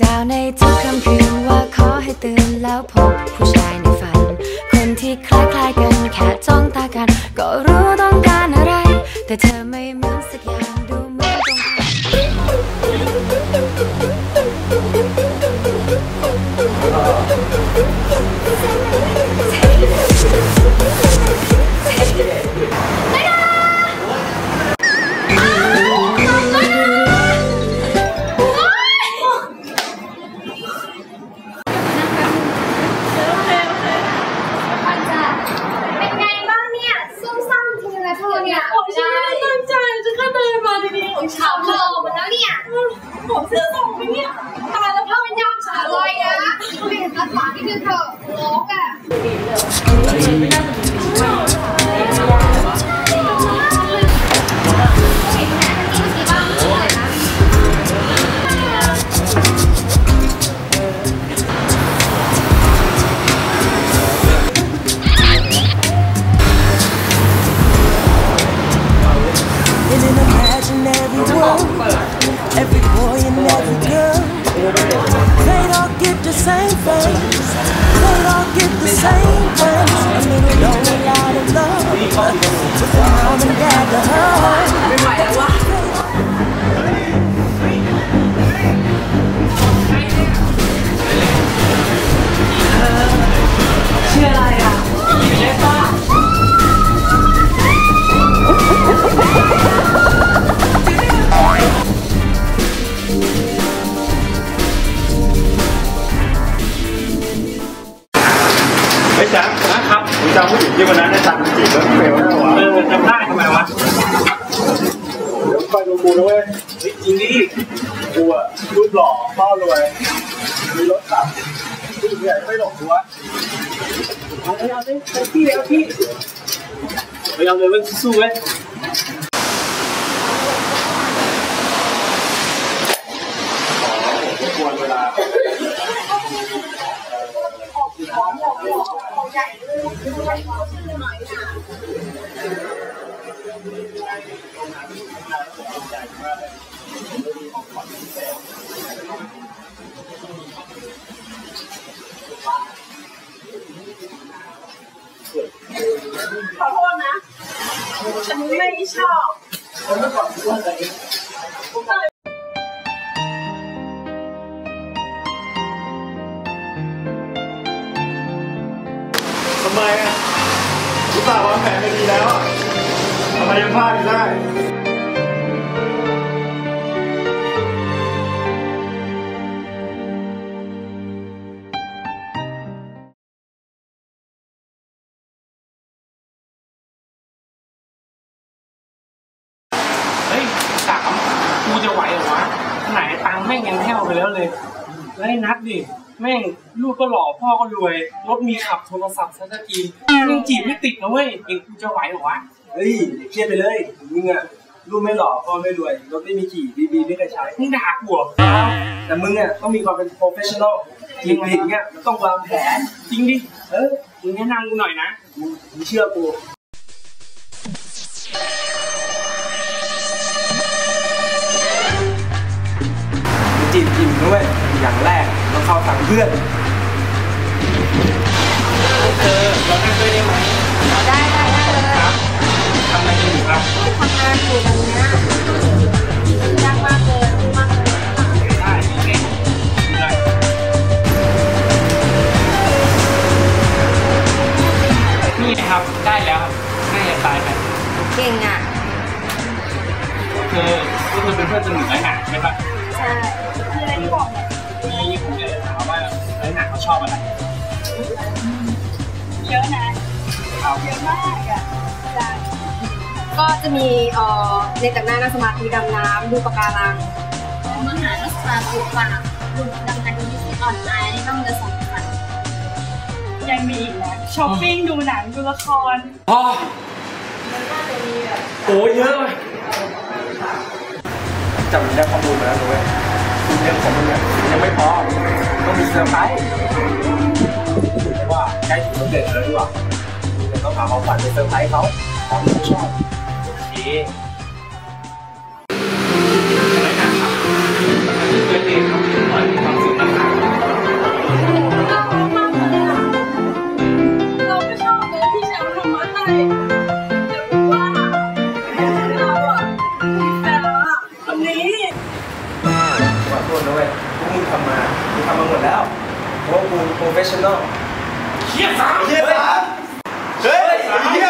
บอกดาวในทุกค่ำคืนว่าขอให้ตื่นแล้วพบผู้ชายในฝัน คนที่คล้ายๆกันแค่จ้องตากัน ก็รู้ต้องการอะไร แต่เธอไม่เหมือนสักอย่างดูเหมือนตรงข้ามเของฉาฉันหล่อหมาแล้วเนี่ยผมเสื้อส่งไปเนี่ย ตายแล้วพ่อเป็นยามฉาลอยนะเปลี่ยนอัตราที่คือเธอโลกอะ imaginary world, every boy and every girl, they all get the same things. They all get the same things. A little lonely lot of love ไปดูกูนะเว้ยเฮ้ยจริงดิกูอะรูปหล่อพ่อรวยมีรถขับผู้ใหญ่ไม่หลงกูวะเอาเลยเอาเลยเอาพี่เลยเอาพี่ไปเอาเลยเว้ยสู้เว้ยควรเวลาขอ ขอโทษนะ ฉันไม่ชอบทำไมอะกูตส่าห์วางแผนมาดีแล้วอะ มยังพลาดได้เฮ้ยสามกูจะไหวเหรอวะไหนตังค์แม่งยังแห้วไปแล้วเลยแล้วไอ้นัดดิ แม่งลูกก็หล่อพ่อก็รวย รถมีขับโทรศัพท์ซัสกรีนยังจีบไม่ติดนะเว้ยเองกูจะไหวเหรอวะ เฮ้ยเครียดไปเลยมึงอะรูปไม่หล่อพ่อไม่รวยรถไม่มีขี่บีบีไม่เคยใช้มึงด่ากูเหรอแต่มึงอะต้องมีความเป็นโปรเฟชชั่นอลจีบผิดเงี้ยมันต้องวางแผนจริงดิเออมึงแนะนำกูหน่อยนะมึงมึงเชื่อกูมึงจีบจริงด้วยอย่างแรกต้องเข้าทางเพื่อนเออเรานั่งด้วยได้ไหมได้ ทำงานอยู่แบบนี้ยากมากเลยมากมากได้เก่งนี่นะครับได้แล้วครับน่จะตายไปเก่งอะเธอก็คือเป็นเพื่อนสนิทน้หนาใช่ปะใช่คืออะไรที่บอกเนี่ยนี่ผมอยาจะถามว่าน้หนาเขาชอบอะไรเยอะนะเอาเยอะมากอะจ้ะ ก็จะมีเอ่อในแต่งหน้านั่งสมาธิดำน้ำดูปะการังมหาลักษณะปลูกป่าดูดำน้ำดูนิสิตออนไลน์นี่ต้องเดินสองพันยังมีอีกนะช้อปปิ้งดูหนังดูละครอ๋อโอ้เยอะเลยจำได้ข้อมูลมาแล้วด้วยคุณเรื่องของมึงเนี่ยยังไม่พอต้องมีเซอร์ไพรส์ว่าใกล้ถึงวันเด็กแล้วดีกว่าเดี๋ยต้องหาของขวัญไปเซอร์ไพรส์เขาของที่เขาชอบ ดแล้วเพราะกูโปรเฟชชั่นอลเฮียสามเฮียสามเฮ้ยเฮีย